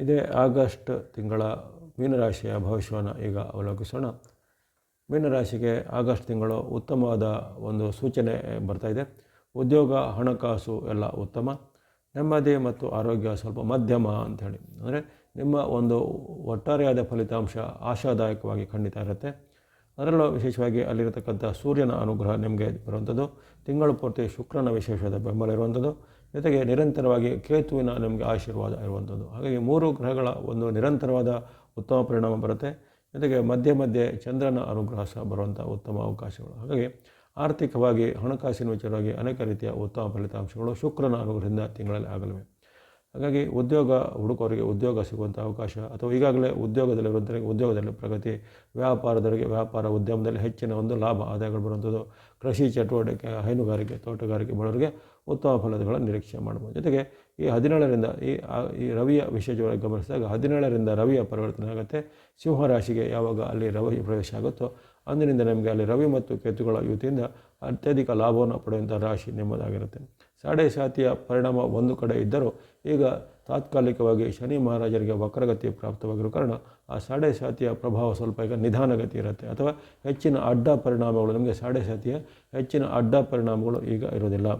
ಇದೇ ಆಗಸ್ಟ್ ತಿಂಗಳ ಮೀನರಾಶಿಯ ಭವಿಷ್ಯವನ್ನು ಈಗ ಅವಲೋಕಿಸೋಣ. ಮೀನರಾಶಿಗೆ ಆಗಸ್ಟ್ ತಿಂಗಳು ಉತ್ತಮವಾದ ಒಂದು ಸೂಚನೆ ಬರ್ತಾಯಿದೆ ಉದ್ಯೋಗ, ಹಣಕಾಸು ಎಲ್ಲ ಉತ್ತಮ. ನೆಮ್ಮದಿ ಮತ್ತು ಆರೋಗ್ಯ ಸ್ವಲ್ಪ ಮಧ್ಯಮ ಅಂಥೇಳಿ. ಅಂದರೆ ನಿಮ್ಮ ಒಂದು ಒಟ್ಟಾರೆಯಾದ ಫಲಿತಾಂಶ ಆಶಾದಾಯಕವಾಗಿ ಖಂಡಿತ ಇರುತ್ತೆ. ಅದರಲ್ಲೂ ವಿಶೇಷವಾಗಿ ಅಲ್ಲಿರತಕ್ಕಂಥ ಸೂರ್ಯನ ಅನುಗ್ರಹ ನಿಮಗೆ ಬರುವಂಥದ್ದು. ತಿಂಗಳು ಪೂರ್ತಿ ಶುಕ್ರನ ವಿಶೇಷದ ಬೆಂಬಲ ಇರುವಂಥದ್ದು. ಜೊತೆಗೆ ನಿರಂತರವಾಗಿ ಕೇತುವಿನ ನಿಮಗೆ ಆಶೀರ್ವಾದ ಇರುವಂಥದ್ದು. ಹಾಗಾಗಿ ಮೂರು ಗ್ರಹಗಳ ಒಂದು ನಿರಂತರವಾದ ಉತ್ತಮ ಪರಿಣಾಮ ಬರುತ್ತೆ. ಜೊತೆಗೆ ಮಧ್ಯೆ ಮಧ್ಯೆ ಚಂದ್ರನ ಅನುಗ್ರಹ ಸಹ ಬರುವಂಥ ಉತ್ತಮ ಅವಕಾಶಗಳು. ಹಾಗಾಗಿ ಆರ್ಥಿಕವಾಗಿ, ಹಣಕಾಸಿನ ವಿಚಾರವಾಗಿ ಅನೇಕ ರೀತಿಯ ಉತ್ತಮ ಫಲಿತಾಂಶಗಳು ಶುಕ್ರನ ಅನುಗ್ರಹದಿಂದ ತಿಂಗಳಲ್ಲಿ ಆಗಲಿವೆ. ಹಾಗಾಗಿ ಉದ್ಯೋಗ ಹುಡುಕೋರಿಗೆ ಉದ್ಯೋಗ ಸಿಗುವಂಥ ಅವಕಾಶ ಅಥವಾ ಈಗಾಗಲೇ ಉದ್ಯೋಗದಲ್ಲಿರುವಂಥವರಿಗೆ ಉದ್ಯೋಗದಲ್ಲಿ ಪ್ರಗತಿ, ವ್ಯಾಪಾರದವರಿಗೆ ವ್ಯಾಪಾರ ಉದ್ಯಮದಲ್ಲಿ ಹೆಚ್ಚಿನ ಒಂದು ಲಾಭ, ಆದಾಯಗಳು ಬರುವಂಥದ್ದು. ಕೃಷಿ ಚಟುವಟಿಕೆ, ಹೈನುಗಾರಿಕೆ, ತೋಟಗಾರಿಕೆ ಮಾಡೋರಿಗೆ ಉತ್ತಮ ಫಲಗಳನ್ನು ನಿರೀಕ್ಷೆ ಮಾಡ್ಬೋದು. ಜೊತೆಗೆ ಈ ಹದಿನೇಳರಿಂದ ಈ ಈ ರವಿಯ ವಿಶೇಷವಾಗಿ ಗಮನಿಸಿದಾಗ ಹದಿನೇಳರಿಂದ ರವಿಯ ಪರಿವರ್ತನೆ ಆಗುತ್ತೆ. ಸಿಂಹರಾಶಿಗೆ ಯಾವಾಗ ಅಲ್ಲಿ ರವಿ ಪ್ರವೇಶ ಆಗುತ್ತೋ ಅಂದಿನಿಂದ ನಮಗೆ ಅಲ್ಲಿ ರವಿ ಮತ್ತು ಕೇತುಗಳ ಯುತಿಯಿಂದ ಅತ್ಯಧಿಕ ಲಾಭವನ್ನು ಪಡೆಯುವಂಥ ರಾಶಿ ನಿಮ್ಮದಾಗಿರುತ್ತೆ. ಸಾಡೆ ಸಾತಿಯ ಪರಿಣಾಮ ಒಂದು ಕಡೆ ಇದ್ದರೂ ಈಗ ತಾತ್ಕಾಲಿಕವಾಗಿ ಶನಿ ಮಹಾರಾಜರಿಗೆ ವಕ್ರಗತಿ ಪ್ರಾಪ್ತವಾಗಿರೋ ಕಾರಣ ಆ ಸಾಡೆ ಸಾತಿಯ ಪ್ರಭಾವ ಸ್ವಲ್ಪ ಈಗ ನಿಧಾನಗತಿ ಇರುತ್ತೆ. ಅಥವಾ ಹೆಚ್ಚಿನ ಅಡ್ಡ ಪರಿಣಾಮಗಳು, ನಮಗೆ ಸಾಡೆ ಸಾತಿಯ ಹೆಚ್ಚಿನ ಅಡ್ಡ ಪರಿಣಾಮಗಳು ಈಗ ಇರೋದಿಲ್ಲ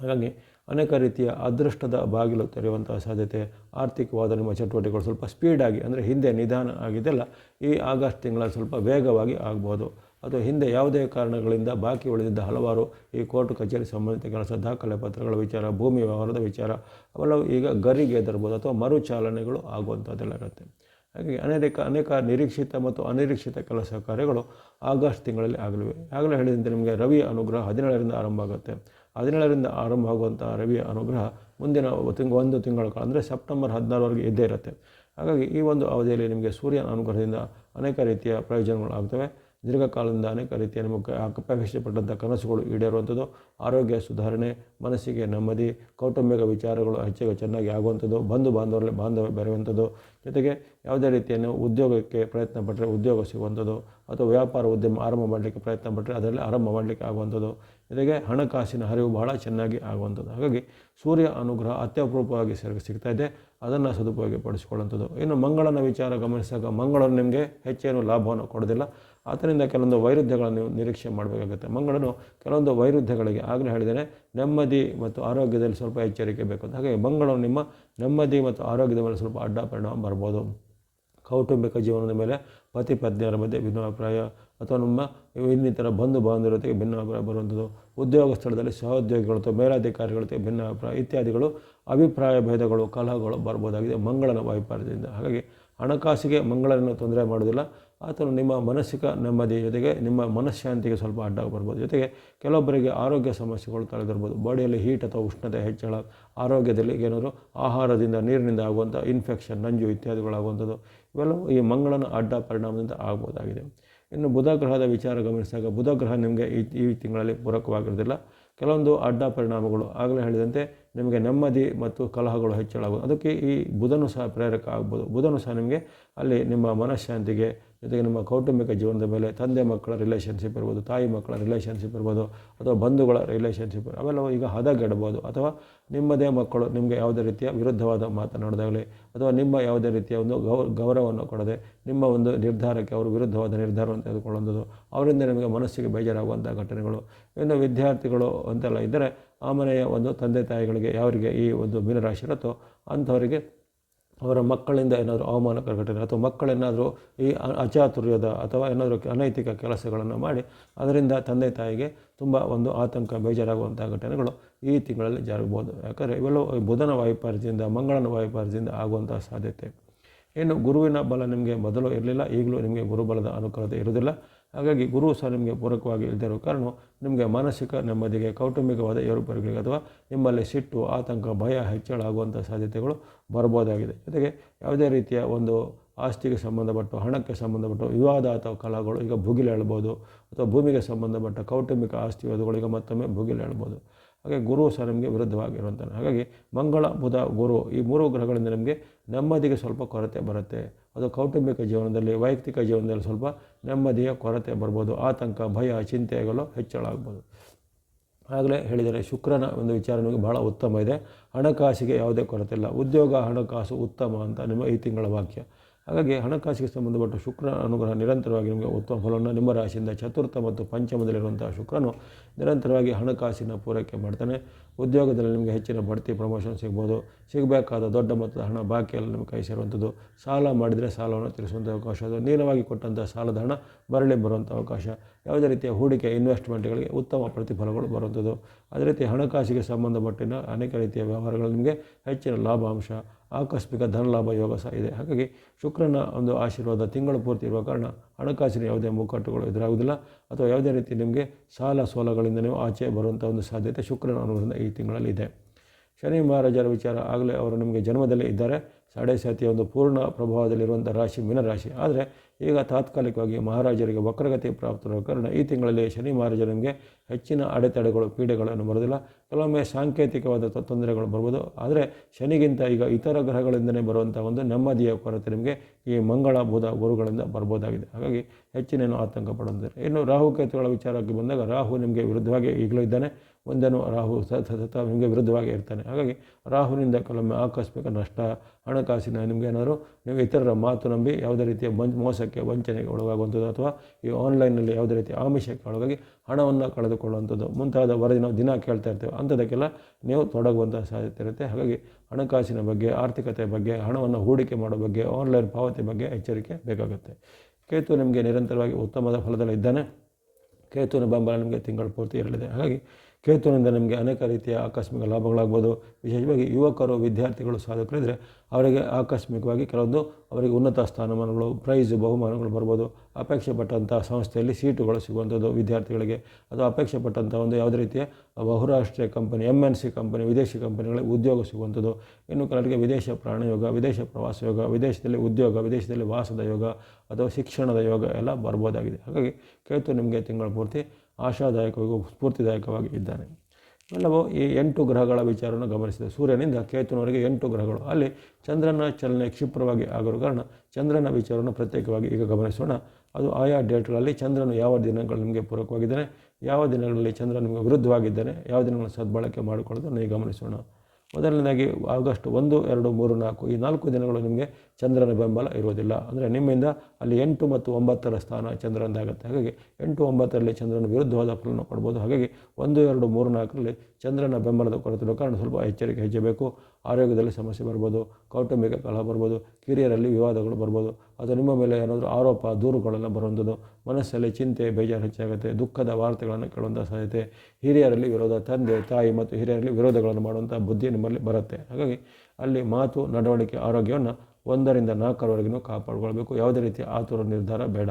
ಹಾಗಾಗಿ ಅನೇಕ ರೀತಿಯ ಅದೃಷ್ಟದ ಬಾಗಿಲು ತೆರೆಯುವಂಥ ಸಾಧ್ಯತೆ, ಆರ್ಥಿಕವಾದ ನಿಮ್ಮ ಚಟುವಟಿಕೆಗಳು ಸ್ವಲ್ಪ ಸ್ಪೀಡಾಗಿ ಅಂದರೆ ಹಿಂದೆ ನಿಧಾನ ಆಗಿದೆಲ್ಲ ಈ ಆಗಸ್ಟ್ ತಿಂಗಳಲ್ಲಿ ಸ್ವಲ್ಪ ವೇಗವಾಗಿ ಆಗ್ಬೋದು. ಅಥವಾ ಹಿಂದೆ ಯಾವುದೇ ಕಾರಣಗಳಿಂದ ಬಾಕಿ ಉಳಿದಿದ್ದ ಹಲವಾರು ಈ ಕೋರ್ಟ್ ಕಚೇರಿ ಸಂಬಂಧಿತ ಕೆಲಸ, ದಾಖಲೆ ಪತ್ರಗಳ ವಿಚಾರ, ಭೂಮಿ ವ್ಯವಹಾರದ ವಿಚಾರ, ಅವೆಲ್ಲವೂ ಈಗ ಗರಿಗೆ ಎದರ್ಬೋದು ಅಥವಾ ಮರುಚಾಲನೆಗಳು ಆಗುವಂಥದ್ದೆಲ್ಲ ಇರುತ್ತೆ. ಹಾಗಾಗಿ ಅನೇಕ ಅನೇಕ ನಿರೀಕ್ಷಿತ ಮತ್ತು ಅನಿರೀಕ್ಷಿತ ಕೆಲಸ ಕಾರ್ಯಗಳು ಆಗಸ್ಟ್ ತಿಂಗಳಲ್ಲಿ ಆಗಲಿವೆ. ಆಗಲೇ ಹೇಳಿದಂತೆ ನಿಮಗೆ ರವಿ ಅನುಗ್ರಹ ಹದಿನೇಳರಿಂದ ಆರಂಭ ಆಗುತ್ತೆ. ಹದಿನೇಳರಿಂದ ಆರಂಭ ಆಗುವಂಥ ರವಿಯ ಅನುಗ್ರಹ ಮುಂದಿನ ತಿಂಗ, ಒಂದು ತಿಂಗಳ ಕಾಲ, ಅಂದರೆ ಸೆಪ್ಟೆಂಬರ್ ಹದಿನಾರವರೆಗೆ ಇದ್ದೇ ಇರುತ್ತೆ. ಹಾಗಾಗಿ ಈ ಒಂದು ಅವಧಿಯಲ್ಲಿ ನಿಮಗೆ ಸೂರ್ಯನ ಅನುಗ್ರಹದಿಂದ ಅನೇಕ ರೀತಿಯ ಪ್ರಯೋಜನಗಳು ಆಗ್ತವೆ ದೀರ್ಘಕಾಲದಿಂದ ಅನೇಕ ರೀತಿಯ ನಿಮಗೆ ಅಪೇಕ್ಷೆಪಟ್ಟಂಥ ಕನಸುಗಳು ಈಡೇರುವಂಥದ್ದು. ಆರೋಗ್ಯ ಸುಧಾರಣೆ, ಮನಸ್ಸಿಗೆ ನೆಮ್ಮದಿ, ಕೌಟುಂಬಿಕ ವಿಚಾರಗಳು ಹೆಚ್ಚಿಗೆ ಚೆನ್ನಾಗಿ ಆಗುವಂಥದ್ದು. ಬಂಧು ಬಾಂಧವರಲ್ಲಿ ಬಾಂಧವ್ಯ ಬೆರೆಯುವಂಥದ್ದು. ಜೊತೆಗೆ ಯಾವುದೇ ರೀತಿಯನ್ನು ಉದ್ಯೋಗಕ್ಕೆ ಪ್ರಯತ್ನ ಪಟ್ಟರೆ ಉದ್ಯೋಗ ಸಿಗುವಂಥದ್ದು. ಅಥವಾ ವ್ಯಾಪಾರ ಉದ್ಯಮ ಆರಂಭ ಮಾಡಲಿಕ್ಕೆ ಪ್ರಯತ್ನ ಪಟ್ಟರೆ ಅದರಲ್ಲಿ ಆರಂಭ ಮಾಡಲಿಕ್ಕೆ ಆಗುವಂಥದ್ದು. ಜೊತೆಗೆ ಹಣಕಾಸಿನ ಹರಿವು ಬಹಳ ಚೆನ್ನಾಗಿ ಆಗುವಂಥದ್ದು. ಹಾಗಾಗಿ ಸೂರ್ಯ ಅನುಗ್ರಹ ಅತ್ಯಪರೂಪವಾಗಿ ಸೆರಗಿ ಸಿಗ್ತಾ ಇದೆ. ಅದನ್ನು ಸದುಪಯೋಗ ಪಡಿಸಿಕೊಳ್ಳುವಂಥದ್ದು ಇನ್ನು ಮಂಗಳನ ವಿಚಾರ ಗಮನಿಸಿದಾಗ ಮಂಗಳನು ನಿಮಗೆ ಹೆಚ್ಚೇನು ಲಾಭವನ್ನು ಕೊಡೋದಿಲ್ಲ. ಆದ್ದರಿಂದ ಕೆಲವೊಂದು ವೈರುಧ್ಯಗಳನ್ನು ನೀವು ನಿರೀಕ್ಷೆ ಮಾಡಬೇಕಾಗುತ್ತೆ. ಮಂಗಳನು ಕೆಲವೊಂದು ವೈರುಧ್ಯಗಳಿಗೆ ಆಗಲೇ ಹೇಳಿದರೆ ನೆಮ್ಮದಿ ಮತ್ತು ಆರೋಗ್ಯದಲ್ಲಿ ಸ್ವಲ್ಪ ಎಚ್ಚರಿಕೆ ಬೇಕು ಹಾಗಾಗಿ ಮಂಗಳನು ನಿಮ್ಮ ನೆಮ್ಮದಿ ಮತ್ತು ಆರೋಗ್ಯದ ಮೇಲೆ ಸ್ವಲ್ಪ ಅಡ್ಡ ಪರಿಣಾಮ ಬರ್ಬೋದು. ಕೌಟುಂಬಿಕ ಜೀವನದ ಮೇಲೆ ಪತಿ ಪತ್ನಿಯರ ಮಧ್ಯೆ ಭಿನ್ನಾಭಿಪ್ರಾಯ ಅಥವಾ ನಮ್ಮ ಇನ್ನಿತರ ಬಂಧು ಬಾಂಧವರ ಜೊತೆಗೆ ಭಿನ್ನಾಭಿಪ್ರಾಯ ಬರುವಂಥದ್ದು. ಉದ್ಯೋಗ ಸ್ಥಳದಲ್ಲಿ ಸಹೋದ್ಯೋಗಿಗಳು ಅಥವಾ ಮೇಲಾಧಿಕಾರಿಗಳ ಜೊತೆಗೆ ಭಿನ್ನಾಭಿಪ್ರಾಯ ಇತ್ಯಾದಿಗಳು, ಅಭಿಪ್ರಾಯ ಭೇದಗಳು, ಕಲಹಗಳು ಬರ್ಬೋದಾಗಿದೆ ಮಂಗಳನ ವೈಪರ್ಯದಿಂದ ಹಾಗಾಗಿ ಹಣಕಾಸಿಗೆ ಮಂಗಳನನ್ನು ತೊಂದರೆ ಮಾಡೋದಿಲ್ಲ ಆತನು ನಿಮ್ಮ ಮಾನಸಿಕ ನೆಮ್ಮದಿಯ ಜೊತೆಗೆ ನಿಮ್ಮ ಮನಃಶಾಂತಿಗೆ ಸ್ವಲ್ಪ ಅಡ್ಡ ಬರ್ಬೋದು ಜೊತೆಗೆ ಕೆಲವೊಬ್ಬರಿಗೆ ಆರೋಗ್ಯ ಸಮಸ್ಯೆಗಳು ತಳೆದಿರ್ಬೋದು ಬಾಡಿಯಲ್ಲಿ ಹೀಟ್ ಅಥವಾ ಉಷ್ಣತೆ ಹೆಚ್ಚಳ, ಆರೋಗ್ಯದಲ್ಲಿ ಏನಾದರೂ ಆಹಾರದಿಂದ ನೀರಿನಿಂದ ಆಗುವಂಥ ಇನ್ಫೆಕ್ಷನ್ ನಂಜು ಇತ್ಯಾದಿಗಳಾಗುವಂಥದ್ದು. ಇವೆಲ್ಲವೂ ಈ ಮಂಗಳನ ಅಡ್ಡ ಪರಿಣಾಮದಿಂದ ಆಗ್ಬೋದಾಗಿದೆ ಇನ್ನು ಬುಧ ಗ್ರಹದ ವಿಚಾರ ಗಮನಿಸಿದಾಗ ಬುಧ ಗ್ರಹ ನಿಮಗೆ ಈ ಈ ತಿಂಗಳಲ್ಲಿ ಪೂರಕವಾಗಿರೋದಿಲ್ಲ ಕೆಲವೊಂದು ಅಡ್ಡ ಪರಿಣಾಮಗಳು ಆಗಲೇ ಹೇಳಿದಂತೆ ನಿಮಗೆ ನೆಮ್ಮದಿ ಮತ್ತು ಕಲಹಗಳು ಹೆಚ್ಚಳಾಗುವುದು. ಅದಕ್ಕೆ ಈ ಬುಧನು ಸಹ ಪ್ರೇರಕ ಆಗ್ಬೋದು. ಬುಧನು ಸಹ ನಿಮಗೆ ಅಲ್ಲಿ ನಿಮ್ಮ ಮನಃಶಾಂತಿಗೆ ಜೊತೆಗೆ ನಿಮ್ಮ ಕೌಟುಂಬಿಕ ಜೀವನದ ಮೇಲೆ ತಂದೆ ಮಕ್ಕಳ ರಿಲೇಷನ್ಶಿಪ್ ಇರ್ಬೋದು, ತಾಯಿ ಮಕ್ಕಳ ರಿಲೇಷನ್ಶಿಪ್ ಇರ್ಬೋದು, ಅಥವಾ ಬಂಧುಗಳ ರಿಲೇಷನ್ಶಿಪ್ ಅವೆಲ್ಲ ಈಗ ಹದಗೆಡಬೋದು ಅಥವಾ ನಿಮ್ಮದೇ ಮಕ್ಕಳು ನಿಮಗೆ ಯಾವುದೇ ರೀತಿಯ ವಿರುದ್ಧವಾದ ಮಾತನಾಡೋದಾಗಲಿ, ಅಥವಾ ನಿಮ್ಮ ಯಾವುದೇ ರೀತಿಯ ಒಂದು ಗೌ, ಗೌರವವನ್ನು ಕೊಡದೆ ನಿಮ್ಮ ಒಂದು ನಿರ್ಧಾರಕ್ಕೆ ಅವರು ವಿರುದ್ಧವಾದ ನಿರ್ಧಾರವನ್ನು ತೆಗೆದುಕೊಳ್ಳುವಂಥದ್ದು, ಅವರಿಂದ ನಿಮಗೆ ಮನಸ್ಸಿಗೆ ಬೇಜಾರಾಗುವಂಥ ಘಟನೆಗಳು. ಇನ್ನು ವಿದ್ಯಾರ್ಥಿಗಳು ಅಂತೆಲ್ಲ ಇದ್ದರೆ, ಆ ಮನೆಯ ಒಂದು ತಂದೆ ತಾಯಿಗಳಿಗೆ ಯಾವರಿಗೆ ಈ ಒಂದು ಮೀನರಾಶಿ ಇರುತ್ತೋ ಅಂಥವರಿಗೆ ಅವರ ಮಕ್ಕಳಿಂದ ಏನಾದರೂ ಅವಮಾನಕರ ಘಟನೆ ಅಥವಾ ಮಕ್ಕಳೇನಾದರೂ ಈ ಅಚಾತುರ್ಯದ ಅಥವಾ ಏನಾದರೂ ಅನೈತಿಕ ಕೆಲಸಗಳನ್ನು ಮಾಡಿ, ಅದರಿಂದ ತಂದೆ ತಾಯಿಗೆ ತುಂಬ ಒಂದು ಆತಂಕ ಬೇಜಾರಾಗುವಂಥ ಘಟನೆಗಳು ಈ ತಿಂಗಳಲ್ಲಿ ಜಾರಬಹುದು. ಯಾಕಂದರೆ ಇವೆಲ್ಲವೂ ಬುಧನ ವಾಯುಪಾರ್ಜಿಯಿಂದ, ಮಂಗಳನ ವಾಯುಪಾರ್ಜಿಯಿಂದ ಆಗುವಂಥ ಸಾಧ್ಯತೆ. ಇನ್ನು ಗುರುವಿನ ಬಲ ನಿಮಗೆ ಮೊದಲು ಇರಲಿಲ್ಲ, ಈಗಲೂ ನಿಮಗೆ ಗುರುಬಲದ ಅನುಕೂಲತೆ ಇರೋದಿಲ್ಲ ಹಾಗಾಗಿ ಗುರು ಸಹ ನಿಮಗೆ ಪೂರಕವಾಗಿ ಇಲ್ಲದಿರೋ ಕಾರಣ ನಿಮಗೆ ಮಾನಸಿಕ ನೆಮ್ಮದಿಗೆ, ಕೌಟುಂಬಿಕವಾದ ಏರುಪೇರುಗಳಿಗೆ ಅಥವಾ ನಿಮ್ಮಲ್ಲಿ ಸಿಟ್ಟು, ಆತಂಕ, ಭಯ, ಹೆಚ್ಚಳ ಆಗುವಂಥ ಸಾಧ್ಯತೆಗಳು ಬರ್ಬೋದಾಗಿದೆ ಜೊತೆಗೆ ಯಾವುದೇ ರೀತಿಯ ಒಂದು ಆಸ್ತಿಗೆ ಸಂಬಂಧಪಟ್ಟು, ಹಣಕ್ಕೆ ಸಂಬಂಧಪಟ್ಟು ವಿವಾದ ಅಥವಾ ಕಲಾಗಳು ಈಗ ಭುಗಿಲು ಹೇಳ್ಬೋದು ಅಥವಾ ಭೂಮಿಗೆ ಸಂಬಂಧಪಟ್ಟ ಕೌಟುಂಬಿಕ ಆಸ್ತಿ ವಿವಾದಗಳು ಈಗ ಮತ್ತೊಮ್ಮೆ ಭುಗಿಲು ಹೇಳ್ಬೋದು ಹಾಗೆ ಗುರು ಸಹ ನಿಮಗೆ ವಿರುದ್ಧವಾಗಿರುವಂಥ ಹಾಗಾಗಿ ಮಂಗಳ, ಬುಧ, ಗುರು ಈ ಮೂರು ಗ್ರಹಗಳಿಂದ ನಿಮಗೆ ನೆಮ್ಮದಿಗೆ ಸ್ವಲ್ಪ ಕೊರತೆ ಬರುತ್ತೆ. ಅದು ಕೌಟುಂಬಿಕ ಜೀವನದಲ್ಲಿ, ವೈಯಕ್ತಿಕ ಜೀವನದಲ್ಲಿ ಸ್ವಲ್ಪ ನೆಮ್ಮದಿಯ ಕೊರತೆ ಬರ್ಬೋದು. ಆತಂಕ, ಭಯ, ಚಿಂತೆಗಳು ಹೆಚ್ಚಳ ಆಗ್ಬೋದು. ಆಗಲೇ ಹೇಳಿದರೆ ಶುಕ್ರನ ಒಂದು ವಿಚಾರ ನಿಮಗೆ ಬಹಳ ಉತ್ತಮ ಇದೆ. ಹಣಕಾಸಿಗೆ ಯಾವುದೇ ಕೊರತೆ ಇಲ್ಲ. ಉದ್ಯೋಗ, ಹಣಕಾಸು ಉತ್ತಮ ಅಂತ ನಿಮ್ಮ ಈ ತಿಂಗಳ ವಾಕ್ಯ. ಹಾಗಾಗಿ ಹಣಕಾಸಿಗೆ ಸಂಬಂಧಪಟ್ಟ ಶುಕ್ರ ಅನುಗ್ರಹ ನಿರಂತರವಾಗಿ ನಿಮಗೆ ಉತ್ತಮ ಫಲವನ್ನು ನಿಮ್ಮ ರಾಶಿಯಿಂದ ಚತುರ್ಥ ಮತ್ತು ಪಂಚಮದಲ್ಲಿರುವಂಥ ಶುಕ್ರನು ನಿರಂತರವಾಗಿ ಹಣಕಾಸಿನ ಪೂರೈಕೆ ಮಾಡ್ತಾನೆ. ಉದ್ಯೋಗದಲ್ಲಿ ನಿಮಗೆ ಹೆಚ್ಚಿನ ಬಡ್ತಿ ಪ್ರಮೋಷನ್ ಸಿಗ್ಬೋದು. ಸಿಗಬೇಕಾದ ದೊಡ್ಡ ಮೊತ್ತದ ಹಣ ಬಾಕಿಯಲ್ಲಿ ನಿಮಗೆ ಕೈ ಸೇರುವಂಥದ್ದು. ಸಾಲ ಮಾಡಿದರೆ ಸಾಲವನ್ನು ತೀರಿಸುವಂಥ ಅವಕಾಶ, ಅದು ನೇರವಾಗಿ ಕೊಟ್ಟಂಥ ಸಾಲದ ಹಣ ಮರಳಿ ಬರುವಂಥ ಅವಕಾಶ. ಯಾವುದೇ ರೀತಿಯ ಹೂಡಿಕೆ ಇನ್ವೆಸ್ಟ್ಮೆಂಟ್ಗಳಿಗೆ ಉತ್ತಮ ಪ್ರತಿಫಲಗಳು ಬರುವಂಥದ್ದು. ಅದೇ ರೀತಿ ಹಣಕಾಸಿಗೆ ಸಂಬಂಧಪಟ್ಟಿನ ಅನೇಕ ರೀತಿಯ ವ್ಯವಹಾರಗಳು ನಿಮಗೆ ಹೆಚ್ಚಿನ ಲಾಭಾಂಶ ಆಕಸ್ಮಿಕ ಧನಲಾಭ ಯೋಗ ಸಹ ಇದೆ. ಹಾಗಾಗಿ ಶುಕ್ರನ ಒಂದು ಆಶೀರ್ವಾದ ತಿಂಗಳು ಪೂರ್ತಿ ಇರುವ ಕಾರಣ ಹಣಕಾಸಿನ ಯಾವುದೇ ಮುಕ್ಕಟ್ಟುಗಳು ಎದುರಾಗುವುದಿಲ್ಲ. ಅಥವಾ ಯಾವುದೇ ರೀತಿ ನಿಮಗೆ ಸಾಲ ಸೋಲಗಳಿಂದ ನೀವು ಆಚೆ ಬರುವಂಥ ಒಂದು ಸಾಧ್ಯತೆ ಶುಕ್ರನ ಅನುಗ್ರಹದಿಂದ ಈ ತಿಂಗಳಲ್ಲಿ ಇದೆ. ಶನಿ ಮಹಾರಾಜರ ವಿಚಾರ ಆಗಲೇ ಅವರು ನಿಮಗೆ ಜನ್ಮದಲ್ಲೇ ಇದ್ದಾರೆ. ಸಾಡೆ ಸಾತಿಯ ಒಂದು ಪೂರ್ಣ ಪ್ರಭಾವದಲ್ಲಿರುವಂಥ ರಾಶಿ. ಮೀನರಾಶಿ ಆದರೆ ಈಗ ತಾತ್ಕಾಲಿಕವಾಗಿ ಮಹಾರಾಜರಿಗೆ ವಕ್ರಗತಿ ಪ್ರಾಪ್ತರಾದ ಕಾರಣ ಈ ತಿಂಗಳಲ್ಲಿ ಶನಿ ಮಹಾರಾಜರು ನಿಮಗೆ ಹೆಚ್ಚಿನ ಅಡೆತಡೆಗಳು, ಪೀಡೆಗಳನ್ನು ಬರೋದಿಲ್ಲ ಕೆಲವೊಮ್ಮೆ ಸಾಂಕೇತಿಕವಾದ ತೊಂದರೆಗಳು ಬರ್ಬೋದು ಆದರೆ ಶನಿಗಿಂತ ಈಗ ಇತರ ಗ್ರಹಗಳಿಂದಲೇ ಬರುವಂಥ ಒಂದು ನೆಮ್ಮದಿಯ ಕೊರತೆ ನಿಮಗೆ ಈ ಮಂಗಳ, ಬುಧ ಗುರುಗಳಿಂದ ಬರ್ಬೋದಾಗಿದೆ. ಹಾಗಾಗಿ ಹೆಚ್ಚಿನೇನು ಆತಂಕ ಪಡುವಂಥದ್ದು ಇನ್ನು ರಾಹುಕೇತುಗಳ ವಿಚಾರಕ್ಕೆ ಬಂದಾಗ ರಾಹು ನಿಮಗೆ ವಿರುದ್ಧವಾಗಿ ಈಗಲೂ ಇದ್ದಾನೆ. ಒಂದೇನು ರಾಹು ಸತತ ನಿಮಗೆ ವಿರುದ್ಧವಾಗಿ ಇರ್ತಾನೆ. ಹಾಗಾಗಿ ರಾಹುವಿನಿಂದ ಕೆಲವೊಮ್ಮೆ ಆಕಸ್ಮಿಕ ನಷ್ಟ ಹಣಕಾಸಿನ ನಿಮಗೆ ಏನಾದರೂ ನೀವು ಇತರರ ಮಾತು ನಂಬಿ ಯಾವುದೇ ರೀತಿಯ ಮೋಸಕ್ಕೆ ವಂಚನೆಗೆ ಒಳಗಾಗುವಂಥದ್ದು ಅಥವಾ ಈ ಆನ್ಲೈನಲ್ಲಿ ಯಾವುದೇ ರೀತಿಯ ಆಮಿಷಕ್ಕೆ ಒಳಗಾಗಿ ಹಣವನ್ನು ಕಳೆದುಕೊಳ್ಳುವಂಥದ್ದು, ಮುಂತಾದ ವರದಿ ನಾವು ದಿನ ಕೇಳ್ತಾ ಇರ್ತೇವೆ. ಅಂಥದಕ್ಕೆಲ್ಲ ನೀವು ತೊಡಗುವಂಥ ಸಾಧ್ಯತೆ ಇರುತ್ತೆ. ಹಾಗಾಗಿ ಹಣಕಾಸಿನ ಬಗ್ಗೆ, ಆರ್ಥಿಕತೆ ಬಗ್ಗೆ, ಹಣವನ್ನು ಹೂಡಿಕೆ ಮಾಡೋ ಬಗ್ಗೆ ಆನ್ಲೈನ್ ಪಾವತಿ ಬಗ್ಗೆ ಎಚ್ಚರಿಕೆ ಬೇಕಾಗುತ್ತೆ. ಕೇತು ನಿಮಗೆ ನಿರಂತರವಾಗಿ ಉತ್ತಮದ ಫಲದಲ್ಲಿ ಇದ್ದಾನೆ. ಕೇತುವಿನ ಬೆಂಬಲ ನಿಮಗೆ ತಿಂಗಳ ಪೂರ್ತಿ ಇರಲಿದೆ. ಹಾಗಾಗಿ ಕೇತುವಿನಿಂದ ನಿಮಗೆ ಅನೇಕ ರೀತಿಯ ಆಕಸ್ಮಿಕ ಲಾಭಗಳಾಗ್ಬೋದು. ವಿಶೇಷವಾಗಿ ಯುವಕರು, ವಿದ್ಯಾರ್ಥಿಗಳು ಸಾಧಕರಿದ್ದರೆ ಅವರಿಗೆ ಆಕಸ್ಮಿಕವಾಗಿ ಕೆಲವೊಂದು ಅವರಿಗೆ ಉನ್ನತ ಸ್ಥಾನಮಾನಗಳು ಪ್ರೈಸ್ ಬಹುಮಾನಗಳು ಬರ್ಬೋದು. ಅಪೇಕ್ಷೆ ಪಟ್ಟಂಥ ಸಂಸ್ಥೆಯಲ್ಲಿ ಸೀಟುಗಳು ಸಿಗುವಂಥದ್ದು ವಿದ್ಯಾರ್ಥಿಗಳಿಗೆ. ಅಥವಾ ಅಪೇಕ್ಷೆ ಪಟ್ಟಂಥ ಒಂದು ಯಾವುದೇ ರೀತಿಯ ಬಹುರಾಷ್ಟ್ರೀಯ company M N C company, ವಿದೇಶಿ ಕಂಪನಿಗಳಿಗೆ ಉದ್ಯೋಗ ಸಿಗುವಂಥದ್ದು. ಇನ್ನು ಕೆಲವರಿಗೆ ವಿದೇಶ ಪ್ರಾಣಯೋಗ ವಿದೇಶ ಪ್ರವಾಸ ಯೋಗ, ವಿದೇಶದಲ್ಲಿ ಉದ್ಯೋಗ, ವಿದೇಶದಲ್ಲಿ ವಾಸದ ಯೋಗ ಅಥವಾ ಶಿಕ್ಷಣದ ಯೋಗ ಎಲ್ಲ ಬರ್ಬೋದಾಗಿದೆ. ಹಾಗಾಗಿ ಕೇತು ನಿಮಗೆ ತಿಂಗಳ ಪೂರ್ತಿ ಆಶಾದಾಯಕವಾಗಿ, ಸ್ಫೂರ್ತಿದಾಯಕವಾಗಿ ಇದ್ದಾನೆ. ಎಲ್ಲವೂ ಈ ಎಂಟು ಗ್ರಹಗಳ ವಿಚಾರವನ್ನು ಗಮನಿಸಿದೆ ಸೂರ್ಯನಿಂದ ಕೇತುನವರೆಗೆ ಎಂಟು ಗ್ರಹಗಳು. ಅಲ್ಲಿ ಚಂದ್ರನ ಚಲನೆ ಕ್ಷಿಪ್ರವಾಗಿ ಆಗಿರೋ ಕಾರಣ ಚಂದ್ರನ ವಿಚಾರವನ್ನು ಪ್ರತ್ಯೇಕವಾಗಿ ಈಗ ಗಮನಿಸೋಣ. ಅದು ಆಯಾ ಡೇಟ್ಗಳಲ್ಲಿ ಚಂದ್ರನು ಯಾವ ದಿನಗಳು ನಿಮಗೆ ಪೂರಕವಾಗಿದ್ದಾನೆ, ಯಾವ ದಿನಗಳಲ್ಲಿ ಚಂದ್ರ ನಿಮಗೆ ವಿರುದ್ಧವಾಗಿದ್ದಾನೆ, ಯಾವ ದಿನಗಳನ್ನು ಸದ್ಬಳಕೆ ಮಾಡಿಕೊಳ್ಳೋದನ್ನು ಈಗ ಗಮನಿಸೋಣ. ಮೊದಲನೇದಾಗಿ, ಆಗಸ್ಟ್ ಒಂದು, ಎರಡು, ಮೂರು, ನಾಲ್ಕು, ಈ ನಾಲ್ಕು ದಿನಗಳು ನಿಮಗೆ ಚಂದ್ರನ ಬೆಂಬಲ ಇರೋದಿಲ್ಲ ಅಂದರೆ ನಿಮ್ಮಿಂದ ಅಲ್ಲಿ ಎಂಟು ಮತ್ತು ಒಂಬತ್ತರ ಸ್ಥಾನ ಚಂದ್ರನದಾಗುತ್ತೆ ಹಾಗಾಗಿ ಎಂಟು ಒಂಬತ್ತರಲ್ಲಿ ಚಂದ್ರನ ವಿರುದ್ಧವಾದ ಫಲವನ್ನು ಕೊಡ್ಬೋದು. ಹಾಗಾಗಿ ಒಂದು, ಎರಡು, ಮೂರು, ನಾಲ್ಕರಲ್ಲಿ ಚಂದ್ರನ ಬೆಂಬಲದ ಕೊರತೆ ಕಾರಣ ಸ್ವಲ್ಪ ಎಚ್ಚರಿಕೆ ಹೆಜ್ಜಬೇಕು ಆರೋಗ್ಯದಲ್ಲಿ ಸಮಸ್ಯೆ ಬರ್ಬೋದು. ಕೌಟುಂಬಿಕ ಕಲಹ ಬರ್ಬೋದು. ಕಿರಿಯರಲ್ಲಿ ವಿವಾದಗಳು ಬರ್ಬೋದು. ಅಥವಾ ನಿಮ್ಮ ಮೇಲೆ ಏನಾದರೂ ಆರೋಪ, ದೂರುಗಳೆಲ್ಲ ಬರುವಂಥದ್ದು. ಮನಸ್ಸಲ್ಲಿ ಚಿಂತೆ, ಬೇಜಾರು ಹೆಚ್ಚಾಗುತ್ತೆ. ದುಃಖದ ವಾರ್ತೆಗಳನ್ನು ಕೇಳುವಂಥ ಸಾಧ್ಯತೆ. ಹಿರಿಯರಲ್ಲಿ ವಿರೋಧ, ತಂದೆ, ತಾಯಿ ಮತ್ತು ಹಿರಿಯರಲ್ಲಿ ವಿರೋಧಗಳನ್ನು ಮಾಡುವಂಥ ಬುದ್ಧಿ ನಿಮ್ಮಲ್ಲಿ ಬರುತ್ತೆ. ಹಾಗಾಗಿ ಅಲ್ಲಿ ಮಾತು, ನಡವಳಿಕೆ, ಆರೋಗ್ಯವನ್ನು ಒಂದರಿಂದ ನಾಲ್ಕರವರೆಗೂ ಕಾಪಾಡಿಕೊಳ್ಬೇಕು. ಯಾವುದೇ ರೀತಿ ಆತುರ ನಿರ್ಧಾರ ಬೇಡ.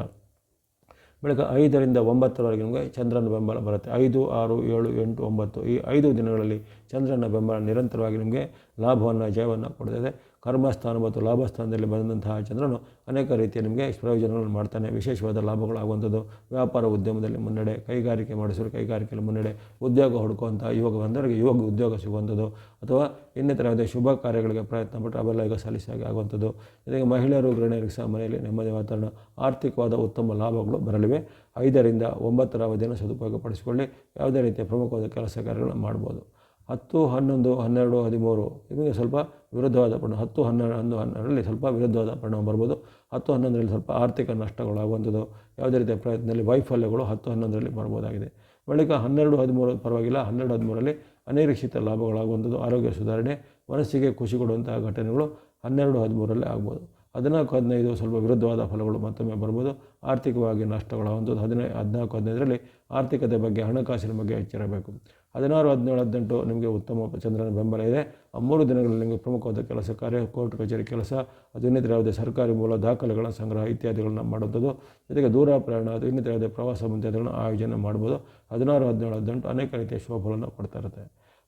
ಬಳಿಕ ಐದರಿಂದ ಒಂಬತ್ತರವರೆಗೂ ಚಂದ್ರನ ಬೆಂಬಲ ಬರುತ್ತೆ. ಐದು, ಆರು, ಏಳು, ಎಂಟು, ಒಂಬತ್ತು ಈ ಐದು ದಿನಗಳಲ್ಲಿ ಚಂದ್ರನ ಬೆಂಬಲ ನಿರಂತರವಾಗಿ ನಿಮಗೆ ಲಾಭವನ್ನು, ಜಯವನ್ನು ಕೊಡ್ತದೆ. ಕರ್ಮಸ್ಥಾನ ಮತ್ತು ಲಾಭಸ್ಥಾನದಲ್ಲಿ ಬಂದಂತಹ ಚಂದ್ರನು ಅನೇಕ ರೀತಿಯ ನಿಮಗೆ ಪ್ರಯೋಜನಗಳನ್ನು ಮಾಡ್ತಾನೆ. ವಿಶೇಷವಾದ ಲಾಭಗಳಾಗುವಂಥದ್ದು. ವ್ಯಾಪಾರ ಉದ್ಯಮದಲ್ಲಿ ಮುನ್ನಡೆ, ಕೈಗಾರಿಕೆ ಮಾಡಿಸಲು ಕೈಗಾರಿಕೆಯಲ್ಲಿ ಮುನ್ನಡೆ, ಉದ್ಯೋಗ ಹುಡುಕುವಂಥ ಯುವಕ ಬಂದವರಿಗೆ ಯುವಕ ಉದ್ಯೋಗ ಸಿಗುವಂಥದ್ದು. ಅಥವಾ ಇನ್ನಿತರ ಯಾವುದೇ ಶುಭ ಕಾರ್ಯಗಳಿಗೆ ಪ್ರಯತ್ನ ಪಟ್ಟು ಅವೆಲ್ಲ ಈಗ ಸಲ್ಲಿಸಿಯಾಗಿ ಆಗುವಂಥದ್ದು. ಜೊತೆಗೆ ಮಹಿಳೆಯರು, ಗೃಹಿಣಿಯರಿಗೆ ಸಹ ಮನೆಯಲ್ಲಿ ನೆಮ್ಮದಿ ವಾತಾವರಣ, ಆರ್ಥಿಕವಾದ ಉತ್ತಮ ಲಾಭಗಳು ಬರಲಿವೆ. ಐದರಿಂದ ಒಂಬತ್ತರ ಅವಧಿಯನ್ನು ಸದುಪಯೋಗಪಡಿಸಿಕೊಳ್ಳಿ. ಯಾವುದೇ ರೀತಿಯ ಪ್ರಮುಖವಾದ ಕೆಲಸ ಕಾರ್ಯಗಳನ್ನು ಮಾಡ್ಬೋದು. ಹತ್ತು, ಹನ್ನೊಂದು, ಹನ್ನೆರಡು, ಹದಿಮೂರು ಇದಕ್ಕೆ ಸ್ವಲ್ಪ ವಿರುದ್ಧವಾದ ಪರಿಣಾಮ, ಹತ್ತು, ಹನ್ನೆರಡು, ಹನ್ನೊಂದು, ಹನ್ನೆರಡರಲ್ಲಿ ಸ್ವಲ್ಪ ವಿರುದ್ಧವಾದ ಪರಿಣಾಮ ಬರ್ಬೋದು. ಹತ್ತು, ಹನ್ನೊಂದರಲ್ಲಿ ಸ್ವಲ್ಪ ಆರ್ಥಿಕ ನಷ್ಟಗಳಾಗುವಂಥದ್ದು, ಯಾವುದೇ ರೀತಿಯ ಪ್ರಯತ್ನದಲ್ಲಿ ವೈಫಲ್ಯಗಳು ಹತ್ತು, ಹನ್ನೊಂದರಲ್ಲಿ ಬರ್ಬೋದಾಗಿದೆ. ಬಳಿಕ ಹನ್ನೆರಡು, ಹದಿಮೂರು ಪರವಾಗಿಲ್ಲ, ಹನ್ನೆರಡು, ಹದಿಮೂರರಲ್ಲಿ ಅನಿರೀಕ್ಷಿತ ಲಾಭಗಳಾಗುವಂಥದ್ದು, ಆರೋಗ್ಯ ಸುಧಾರಣೆ, ಮನಸ್ಸಿಗೆ ಖುಷಿ ಕೊಡುವಂತಹ ಘಟನೆಗಳು ಹನ್ನೆರಡು, ಹದಿಮೂರರಲ್ಲಿ ಆಗ್ಬೋದು. ಹದಿನಾಲ್ಕು, ಹದಿನೈದು ಸ್ವಲ್ಪ ವಿರುದ್ಧವಾದ ಫಲಗಳು ಮತ್ತೊಮ್ಮೆ ಬರ್ಬೋದು. ಆರ್ಥಿಕವಾಗಿ ನಷ್ಟಗಳಾಗುವಂಥದ್ದು ಹದಿನೈ, ಹದಿನಾಲ್ಕು, ಹದಿನೈದರಲ್ಲಿ ಆರ್ಥಿಕತೆ ಬಗ್ಗೆ ಹಣಕಾಸಿನ ಬಗ್ಗೆ ಎಚ್ಚರಬೇಕು. ಹದಿನಾರು, ಹದಿನೇಳು, ಹದಿನೆಂಟು ನಿಮಗೆ ಉತ್ತಮ ಚಂದ್ರನ ಬೆಂಬಲ ಇದೆ. ಆ ಮೂರು ದಿನಗಳಲ್ಲಿ ನಿಮಗೆ ಪ್ರಮುಖವಾದ ಕೆಲಸ ಕಾರ್ಯ, ಕೋರ್ಟ್ ಕಚೇರಿ ಕೆಲಸ, ಅದು ಇನ್ನಿತರ ಯಾವುದೇ ಸರ್ಕಾರಿ ಮೂಲ ದಾಖಲೆಗಳ ಸಂಗ್ರಹ ಇತ್ಯಾದಿಗಳನ್ನ ಮಾಡುವಂಥದ್ದು. ಜೊತೆಗೆ ದೂರ ಪ್ರಯಾಣ, ಅದು ಇನ್ನಿತರ ಯಾವುದೇ ಪ್ರವಾಸ ಮುಂತಾದಗಳನ್ನ ಆಯೋಜನೆ ಮಾಡ್ಬೋದು. ಹದಿನಾರು, ಹದಿನೇಳು, ಹದಿನೆಂಟು ಅನೇಕ ರೀತಿಯ ಶೋಭಗಳನ್ನು ಕೊಡ್ತಾ ಇರುತ್ತೆ.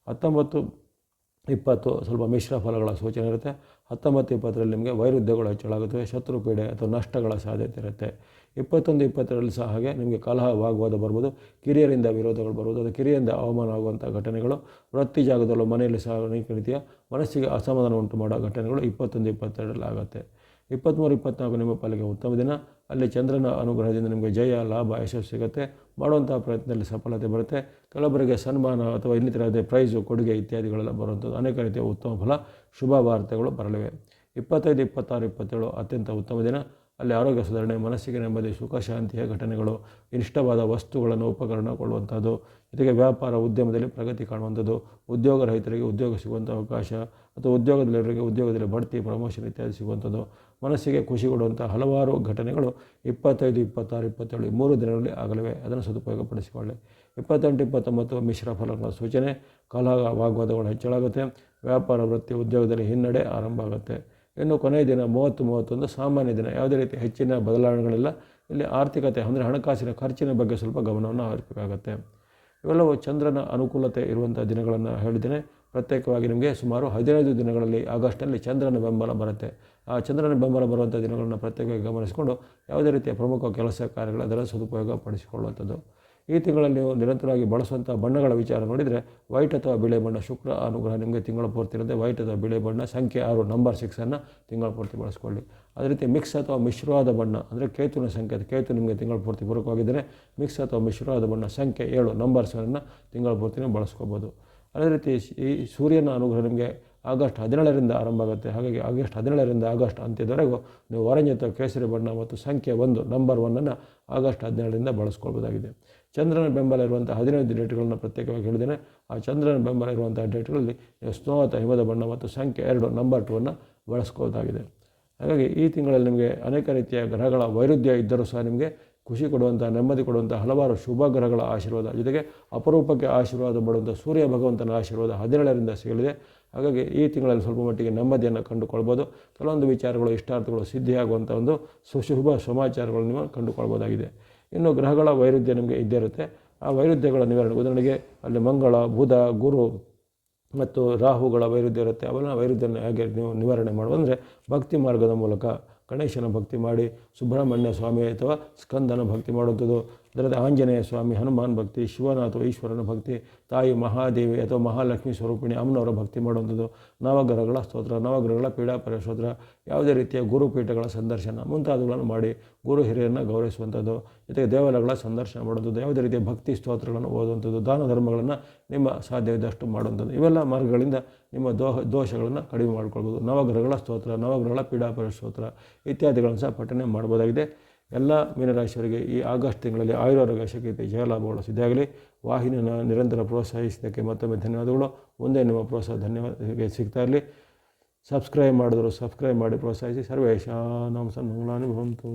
ಹತ್ತೊಂಬತ್ತು ಇಪ್ಪತ್ತು ಸ್ವಲ್ಪ ಮಿಶ್ರ ಫಲಗಳ ಸೂಚನೆ ಇರುತ್ತೆ. ಹತ್ತೊಂಬತ್ತು ಇಪ್ಪತ್ತರಲ್ಲಿ ನಿಮಗೆ ವೈರುಧ್ಯಗಳು ಹೆಚ್ಚಳಾಗುತ್ತವೆ ಶತ್ರು ಪೀಡೆ ಅಥವಾ ನಷ್ಟಗಳ ಸಾಧ್ಯತೆ ಇರುತ್ತೆ. ಇಪ್ಪತ್ತೊಂದು ಇಪ್ಪತ್ತರಲ್ಲಿ ಸಹ ಹಾಗೆ ನಿಮಗೆ ಕಲಹ ವಾಗ್ವಾದ ಬರ್ಬೋದು, ಕಿರಿಯರಿಂದ ವಿರೋಧಗಳು ಬರ್ಬೋದು ಅದು ಕಿರಿಯರಿಂದ ಅವಮಾನ ಆಗುವಂಥ ಘಟನೆಗಳು. ವೃತ್ತಿ ಜಾಗದಲ್ಲೂ ಮನೆಯಲ್ಲಿ ಸಹ ಅನೇಕ ರೀತಿಯ ಮನಸ್ಸಿಗೆ ಅಸಮಾಧಾನ ಉಂಟು ಮಾಡೋ ಘಟನೆಗಳು ಇಪ್ಪತ್ತೊಂದು ಇಪ್ಪತ್ತೆರಡರಲ್ಲಿ ಆಗುತ್ತೆ ಇಪ್ಪತ್ತ್ಮೂರು, ಇಪ್ಪತ್ತ್ನಾಲ್ಕು ನಿಮ್ಮ ಪಾಲಿಗೆ ಉತ್ತಮ ದಿನ. ಅಲ್ಲಿ ಚಂದ್ರನ ಅನುಗ್ರಹದಿಂದ ನಿಮಗೆ ಜಯ, ಲಾಭ, ಯಶಸ್ಸು ಸಿಗುತ್ತೆ. ಮಾಡುವಂಥ ಪ್ರಯತ್ನದಲ್ಲಿ ಸಫಲತೆ ಬರುತ್ತೆ. ಕೆಲವೊಬ್ಬರಿಗೆ ಸನ್ಮಾನ ಅಥವಾ ಇನ್ನಿತರ ಯಾವುದೇ ಪ್ರೈಸು ಕೊಡುಗೆ ಇತ್ಯಾದಿಗಳೆಲ್ಲ ಬರುವಂಥದ್ದು ಅನೇಕ ರೀತಿಯ ಉತ್ತಮ ಫಲ, ಶುಭ ವಾರ್ತೆಗಳು ಬರಲಿವೆ. ಇಪ್ಪತ್ತೈದು, ಇಪ್ಪತ್ತಾರು, ಇಪ್ಪತ್ತೇಳು ಅತ್ಯಂತ ಉತ್ತಮ ದಿನ. ಅಲ್ಲಿ ಆರೋಗ್ಯ ಸುಧಾರಣೆ, ಮನಸ್ಸಿಗೆ ನೆಮ್ಮದಿ, ಸುಖ ಶಾಂತಿಯ ಘಟನೆಗಳು ಇಷ್ಟವಾದ ವಸ್ತುಗಳನ್ನು ಉಪಕರಣ ಕೊಡುವಂಥದ್ದು ಜೊತೆಗೆ ವ್ಯಾಪಾರ, ಉದ್ಯಮದಲ್ಲಿ ಪ್ರಗತಿ ಕಾಣುವಂಥದ್ದು. ಉದ್ಯೋಗ ರಹಿತರಿಗೆ ಉದ್ಯೋಗ ಸಿಗುವಂಥ ಅವಕಾಶ ಅಥವಾ ಉದ್ಯೋಗದಲ್ಲಿರೋರಿಗೆ ಉದ್ಯೋಗದಲ್ಲಿ ಬಡ್ತಿ ಪ್ರಮೋಷನ್ ಇತ್ಯಾದಿ ಸಿಗುವಂಥದ್ದು. ಮನಸ್ಸಿಗೆ ಖುಷಿ ಕೊಡುವಂಥ ಹಲವಾರು ಘಟನೆಗಳು ಇಪ್ಪತ್ತೈದು, ಇಪ್ಪತ್ತಾರು, ಇಪ್ಪತ್ತೇಳು ಮೂರು ದಿನಗಳಲ್ಲಿ ಆಗಲಿವೆ. ಅದನ್ನು ಸದುಪಯೋಗಪಡಿಸಿಕೊಳ್ಳಿ. ಇಪ್ಪತ್ತೆಂಟು, ಇಪ್ಪತ್ತೊಂಬತ್ತು ಮಿಶ್ರ ಫಲಗಳ ಸೂಚನೆ, ಕಲಹ, ವಾಗ್ವಾದಗಳು ಹೆಚ್ಚಳಾಗುತ್ತೆ. ವ್ಯಾಪಾರ, ವೃತ್ತಿ, ಉದ್ಯೋಗದಲ್ಲಿ ಹಿನ್ನಡೆ ಆರಂಭ ಆಗುತ್ತೆ. ಇನ್ನು ಕೊನೆಯ ದಿನ ಮೂವತ್ತು, ಮೂವತ್ತೊಂದು ಸಾಮಾನ್ಯ ದಿನ. ಯಾವುದೇ ರೀತಿ ಹೆಚ್ಚಿನ ಬದಲಾವಣೆಗಳಿಲ್ಲ. ಇಲ್ಲಿ ಆರ್ಥಿಕತೆ ಅಂದರೆ ಹಣಕಾಸಿನ ಖರ್ಚಿನ ಬಗ್ಗೆ ಸ್ವಲ್ಪ ಗಮನವನ್ನು ಹರಿಸಬೇಕಾಗತ್ತೆ. ಇವೆಲ್ಲವೂ ಚಂದ್ರನ ಅನುಕೂಲತೆ ಇರುವಂಥ ದಿನಗಳನ್ನು ಹೇಳಿದ್ದೇನೆ. ಪ್ರತ್ಯೇಕವಾಗಿ ನಿಮಗೆ ಸುಮಾರು ಹದಿನೈದು ದಿನಗಳಲ್ಲಿ ಆಗಸ್ಟ್ನಲ್ಲಿ ಚಂದ್ರನ ಬೆಂಬಲ ಬರುತ್ತೆ. ಆ ಚಂದ್ರನ ಬೆಂಬಲ ಬರುವಂಥ ದಿನಗಳನ್ನು ಪ್ರತ್ಯೇಕವಾಗಿ ಗಮನಿಸಿಕೊಂಡು ಯಾವುದೇ ರೀತಿಯ ಪ್ರಮುಖ ಕೆಲಸ ಕಾರ್ಯಗಳು ಅದರ ಸದುಪಯೋಗ ಪಡಿಸಿಕೊಳ್ಳುವಂಥದ್ದು. ಈ ತಿಂಗಳಲ್ಲಿ ನೀವು ನಿರಂತರವಾಗಿ ಬಳಸುವಂಥ ಬಣ್ಣಗಳ ವಿಚಾರ ನೋಡಿದರೆ, ವೈಟ್ ಅಥವಾ ಬಿಳಿ ಬಣ್ಣ ಶುಕ್ರ ಅನುಗ್ರಹ ನಿಮಗೆ ತಿಂಗಳ ಪೂರ್ತಿ ಇರುತ್ತೆ. ವೈಟ್ ಅಥವಾ ಬಿಳೆ ಬಣ್ಣ ಸಂಖ್ಯೆ ಆರು, ನಂಬರ್ ಸಿಕ್ಸನ್ನು ತಿಂಗಳ ಪೂರ್ತಿ ಬಳಸ್ಕೊಳ್ಳಿ. ಅದೇ ರೀತಿ ಮಿಕ್ಸ್ ಅಥವಾ ಮಿಶ್ರವಾದ ಬಣ್ಣ ಅಂದರೆ ಕೇತುವಿನ ಸಂಖ್ಯೆ, ಕೇತು ನಿಮಗೆ ತಿಂಗಳ ಪೂರ್ತಿ ಪೂರಕವಾಗಿದ್ದರೆ ಮಿಕ್ಸ್ ಅಥವಾ ಮಿಶ್ರವಾದ ಬಣ್ಣ ಸಂಖ್ಯೆ ಏಳು ನಂಬರ್ಸ್ಗಳನ್ನು ತಿಂಗಳ ಪೂರ್ತಿನೇ ಬಳಸ್ಕೋಬೋದು. ಅದೇ ರೀತಿ ಈ ಸೂರ್ಯನ ಅನುಗ್ರಹ ನಿಮಗೆ ಆಗಸ್ಟ್ ಹದಿನೇಳರಿಂದ ಆರಂಭ ಆಗುತ್ತೆ. ಹಾಗಾಗಿ ಆಗಸ್ಟ್ ಹದಿನೇಳರಿಂದ ಆಗಸ್ಟ್ ಅಂತ್ಯದವರೆಗೂ ನೀವು ಅಥವಾ ಕೇಸರಿ ಬಣ್ಣ ಮತ್ತು ಸಂಖ್ಯೆ ಒಂದು ನಂಬರ್ ಒನ್ನನ್ನು ಆಗಸ್ಟ್ ಹದಿನೇಳರಿಂದ ಬಳಸ್ಕೊಳ್ಬೋದಾಗಿದೆ. ಚಂದ್ರನ ಬೆಂಬಲ ಇರುವಂಥ ಹದಿನೈದು ಡೇಟ್ಗಳನ್ನು ಪ್ರತ್ಯೇಕವಾಗಿ ಹೇಳಿದ್ದೇನೆ. ಆ ಚಂದ್ರನ ಬೆಂಬಲ ಇರುವಂಥ ಡೇಟ್ಗಳಲ್ಲಿ ನೀವು ಅಥವಾ ಹಿಮದ ಬಣ್ಣ ಮತ್ತು ಸಂಖ್ಯೆ ಎರಡು ನಂಬರ್ ಟೂವನ್ನು ಬಳಸ್ಕೋದಾಗಿದೆ ಹಾಗಾಗಿ ಈ ತಿಂಗಳಲ್ಲಿ ನಿಮಗೆ ಅನೇಕ ರೀತಿಯ ಗ್ರಹಗಳ ವೈರುಧ್ಯ ಇದ್ದರೂ ಸಹ ನಿಮಗೆ ಖುಷಿ ಕೊಡುವಂಥ ನೆಮ್ಮದಿ ಕೊಡುವಂಥ ಹಲವಾರು ಶುಭ ಗ್ರಹಗಳ ಆಶೀರ್ವಾದ. ಜೊತೆಗೆ ಅಪರೂಪಕ್ಕೆ ಆಶೀರ್ವಾದ ಮಾಡುವಂಥ ಸೂರ್ಯ ಭಗವಂತನ ಆಶೀರ್ವಾದ ಹದಿನೇಳರಿಂದ ಸಿಗಲಿದೆ. ಹಾಗಾಗಿ ಈ ತಿಂಗಳಲ್ಲಿ ಸ್ವಲ್ಪ ಮಟ್ಟಿಗೆ ನೆಮ್ಮದಿಯನ್ನು ಕಂಡುಕೊಳ್ಬೋದು. ಕೆಲವೊಂದು ವಿಚಾರಗಳು, ಇಷ್ಟಾರ್ಥಗಳು ಸಿದ್ಧಿಯಾಗುವಂಥ ಒಂದು ಸುಶುಭ ಸಮಾಚಾರಗಳನ್ನು ನೀವು ಕಂಡುಕೊಳ್ಬೋದಾಗಿದೆ. ಇನ್ನು ಗ್ರಹಗಳ ವೈರುಧ್ಯ ನಿಮಗೆ ಇದ್ದೇ ಇರುತ್ತೆ. ಆ ವೈರುಧ್ಯಗಳ ನಿವಾರಣೆ, ಉದಾಹರಣೆಗೆ ಅಲ್ಲಿ ಮಂಗಳ, ಬುಧ, ಗುರು ಮತ್ತು ರಾಹುಗಳ ವೈರುಧ್ಯ ಇರುತ್ತೆ. ಅವೆಲ್ಲ ವೈರುಧ್ಯನ ಹೇಗೆ ನೀವು ನಿವಾರಣೆ ಮಾಡುವಂದರೆ ಭಕ್ತಿ ಮಾರ್ಗದ ಮೂಲಕ ಗಣೇಶನ ಭಕ್ತಿ ಮಾಡಿ ಸುಬ್ರಹ್ಮಣ್ಯ ಸ್ವಾಮಿ ಅಥವಾ ಸ್ಕಂದನ ಭಕ್ತಿ ಮಾಡುವಂಥದ್ದು. ಅದರಲ್ಲಿ ಆಂಜನೇಯ ಸ್ವಾಮಿ, ಹನುಮಾನ್ ಭಕ್ತಿ ಶಿವನ ಅಥವಾ ಈಶ್ವರನ ಭಕ್ತಿ, ತಾಯಿ ಮಹಾದೇವಿ ಅಥವಾ ಮಹಾಲಕ್ಷ್ಮಿ ಸ್ವರೂಪಿಣಿ ಅಮ್ಮನವರ ಭಕ್ತಿ ಮಾಡುವಂಥದ್ದು. ನವಗ್ರಹಗಳ ಸ್ತೋತ್ರ, ನವಗ್ರಹಗಳ ಪೀಡಾಪರ ಸ್ತೋತ್ರ, ಯಾವುದೇ ರೀತಿಯ ಗುರುಪೀಠಗಳ ಸಂದರ್ಶನ ಮುಂತಾದವುಗಳನ್ನು ಮಾಡಿ ಗುರು ಹಿರಿಯರನ್ನು ಗೌರವಿಸುವಂಥದ್ದು. ಜೊತೆಗೆ ದೇವಾಲಯಗಳ ಸಂದರ್ಶನ ಮಾಡುವಂಥದ್ದು, ಯಾವುದೇ ರೀತಿಯ ಭಕ್ತಿ ಸ್ತೋತ್ರಗಳನ್ನು ಓದುವಂಥದ್ದು, ದಾನ ಧರ್ಮಗಳನ್ನು ನಿಮ್ಮ ಸಾಧ್ಯವಿದ್ದಷ್ಟು ಮಾಡುವಂಥದ್ದು. ಇವೆಲ್ಲ ಮಾರ್ಗಗಳಿಂದ ನಿಮ್ಮ ದೋಹ ದೋಷಗಳನ್ನು ಕಡಿಮೆ ಮಾಡಿಕೊಳ್ಬೋದು. ನವಗ್ರಹಗಳ ಸ್ತೋತ್ರ, ನವಗ್ರಹಗಳ ಪೀಡಾಪರ ಸ್ತೋತ್ರ ಇತ್ಯಾದಿಗಳನ್ನು ಸಹ ಪಠನೆ ಮಾಡ್ಬೋದಾಗಿದೆ ಎಲ್ಲ ಮೀನರಾಶಿಯವರಿಗೆ ಈ ಆಗಸ್ಟ್ ತಿಂಗಳಲ್ಲಿ ಆಯುರಾರೋಗ್ಯ ಶಕ್ತಿ ಜಯಲಾಭಗಳು ಸಿದ್ಧಾಗಲಿ ವಾಹಿನಿಯನ್ನು ನಿರಂತರ ಪ್ರೋತ್ಸಾಹಿಸಿದ್ದಕ್ಕೆ ಮತ್ತೊಮ್ಮೆ ಧನ್ಯವಾದಗಳು. ಮುಂದೆ ನಿಮ್ಮ ಪ್ರೋತ್ಸಾಹ ಧನ್ಯವಾದ ಸಿಗ್ತಾ ಇರಲಿ. ಸಬ್ಸ್ಕ್ರೈಬ್ ಮಾಡಿದ್ರು ಸಬ್ಸ್ಕ್ರೈಬ್ ಮಾಡಿ ಪ್ರೋತ್ಸಾಹಿಸಿ. ಸರ್ವೇಶ ನಮ್ಮ ಸನ್ಮಂಗಳಾನುಭವಂತು